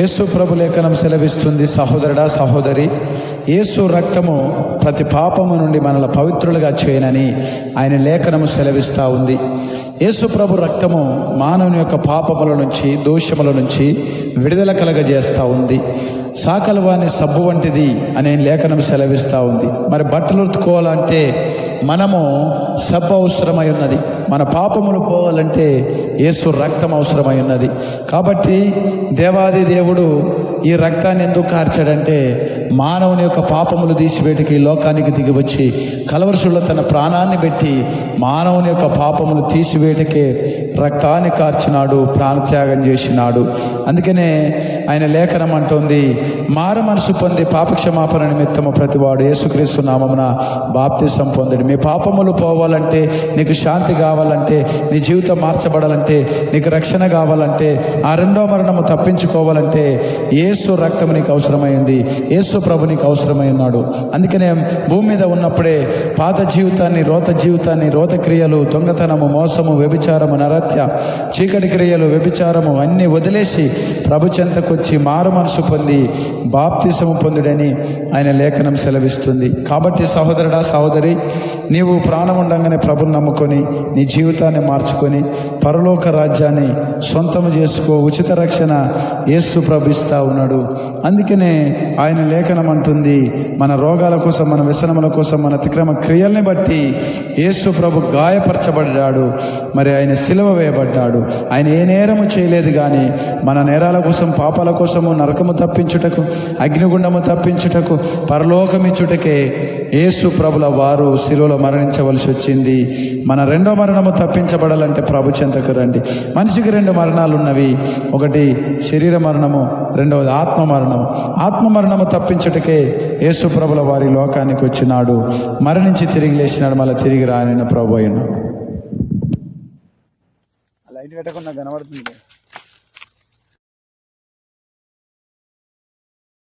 యేసు ప్రభు లేఖనం సెలవిస్తుంది సహోదరుడా సహోదరి యేసు రక్తము ప్రతి పాపము నుండి మనల పవిత్రులుగా చేయనని ఆయన లేఖనము సెలవిస్తూ ఉంది. యేసు ప్రభు రక్తము మానవుని యొక్క పాపముల నుంచి దోషముల నుంచి విడుదల కలగజేస్తూ ఉంది. సాకలవాని సబ్బు వంటిది అనే లేఖనం సెలవిస్తూ ఉంది. మరి బట్టలు ఉతుకోవాలంటే మనము సబ్బు అవసరమై ఉన్నది. మన పాపములు పోవాలంటే యేసు రక్తం అవసరమై ఉన్నది. కాబట్టి దేవాది దేవుడు ఈ రక్తాన్ని ఎందుకు కార్చాడంటే మానవుని యొక్క పాపములు తీసివేటికి ఈ లోకానికి దిగివచ్చి కలవరుషుల్లో తన ప్రాణాన్ని పెట్టి మానవుని యొక్క పాపములు తీసివేటకే రక్తాన్ని కార్చినాడు ప్రాణత్యాగం చేసినాడు. అందుకనే ఆయన లేఖనం అంటోంది మార మనసు పొంది పాపక్షమాపణ నిమిత్తము ప్రతివాడు యేసుక్రీస్తు నామమున బాప్తిసం పొందడు. మీ పాపములు పోవాలంటే నీకు శాంతి కావాలంటే నీ జీవితం మార్చబడాలంటే నీకు రక్షణ కావాలంటే ఆ రెండో మరణము తప్పించుకోవాలంటే ఏసు రక్తం నీకు అవసరమైంది. ఏసు ప్రభు నీకు అవసరమై ఉన్నాడు. అందుకనే భూమి మీద ఉన్నప్పుడే పాత జీవితాన్ని రోత జీవితాన్ని రోత క్రియలు దొంగతనము మోసము వ్యభిచారము నరత్య చీకటి క్రియలు వ్యభిచారము అన్నీ వదిలేసి ప్రభు చెంతకొచ్చి మారు మనసు పొంది బాప్తిసము పొందుడని ఆయన లేఖనం సెలవిస్తుంది. కాబట్టి సహోదరుడా సహోదరి నీవు ప్రాణం ఉండంగానే ప్రభుని నమ్ముకొని నీ జీవితాన్ని మార్చుకొని పరలోక రాజ్యాన్ని సొంతము చేసుకో ఉచిత రక్షణ యేసు ప్రభు ఇస్తా ఉన్నాడు. అందుకనే ఆయన లేఖనం అంటుంది మన రోగాల కోసం మన వ్యసనముల కోసం మన అతిక్రమ క్రియల్ని బట్టి యేసు ప్రభు గాయపరచబడ్డాడు. మరి ఆయన శిలవ వేయబడ్డాడు. ఆయన ఏ నేరము చేయలేదు కానీ మన నేరాల కోసం పాపాల కోసము నరకము తప్పించుటకు అగ్నిగుండము తప్పించుటకు పరలోకమిచ్చుటకే యేసు ప్రభుల వారు శిలువలో మరణించవలసి వచ్చింది. మన రెండో మరణము తప్పించబడాలంటే ప్రభు చెంతకు రండి. మనిషికి రెండు మరణాలు ఉన్నవి. ఒకటి శరీర మరణము రెండవది ఆత్మ మరణము. ఆత్మ మరణము తప్పించుటకే యేసు ప్రభుల వారి లోకానికి వచ్చినాడు. మరణించి తిరిగి లేచినాడు మళ్ళీ తిరిగి రాని ప్రభు అయిన లైట్ పెట్టకుండా కనబడుతుంది.